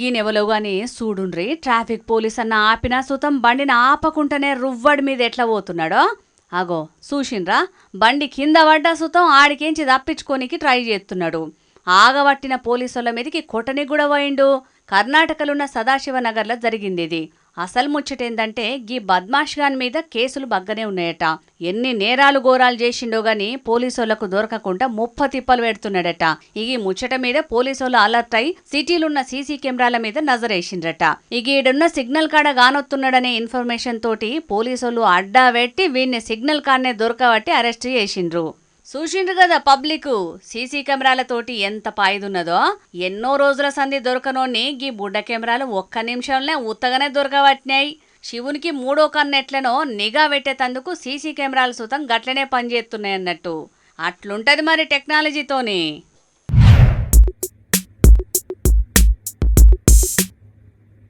గీనెవలో గాని చూడుండ్రి traffic police అన్న ఆపినా సుతం బండిని ఆపకుంటేనే రువ్వడి మీద ఎట్లా పోతున్నాడో? అగో చూసిండ్రా? బండి కింద పడ్డా సుతం ఆడికేంచి తప్పించుకోనికి ట్రై చేస్తున్నాడు. ఆగబట్టిన పోలీసుల మీదకి కొట్టని కూడా పోయిండు. కర్ణాటకలున్న సదాశివనగర్లో జరిగింది ఇది. అసలు ముచ్చటేందంటే గీ బద్మాష్ గాన్ మీద కేసులు బగ్గనే ఉన్నాయట. ఎన్ని నేరాలు ఘోరాలు చేసిండో గాని పోలీసులకు దొరకకుండా ముప్ప తిప్పలు పెడుతున్నాడట. ఇగి ముచ్చట మీద పోలీసులు అలర్ట్ అయి సిటీలున్న సీసీ కెమెరాల మీద నజరేసిండ్రట. ఇగి ఈడున్న సిగ్నల్ కాడ గానొత్తున్నాడనే ఇన్ఫర్మేషన్ తోటి పోలీసులు అడ్డా పెట్టి వీడిని సిగ్నల్ కాడనే దొరకబట్టి అరెస్ట్ చేసిండ్రు. చూసిండ్రు కదా పబ్లిక్. సీసీ కెమెరాలతోటి ఎంత పాయిదున్నదో. ఎన్నో రోజుల సంధి దొరకనోని గీ బుడ్డ కెమెరాలు ఒక్క నిమిషంలోనే ఉత్తగానే దొరకబట్టినాయి. శివునికి మూడో కన్నెట్లనో నిఘా పెట్టేతందుకు సీసీ కెమెరాలు సుతం గట్లనే పనిచేస్తున్నాయి అన్నట్టు అట్లుంటది మరి టెక్నాలజీతోని.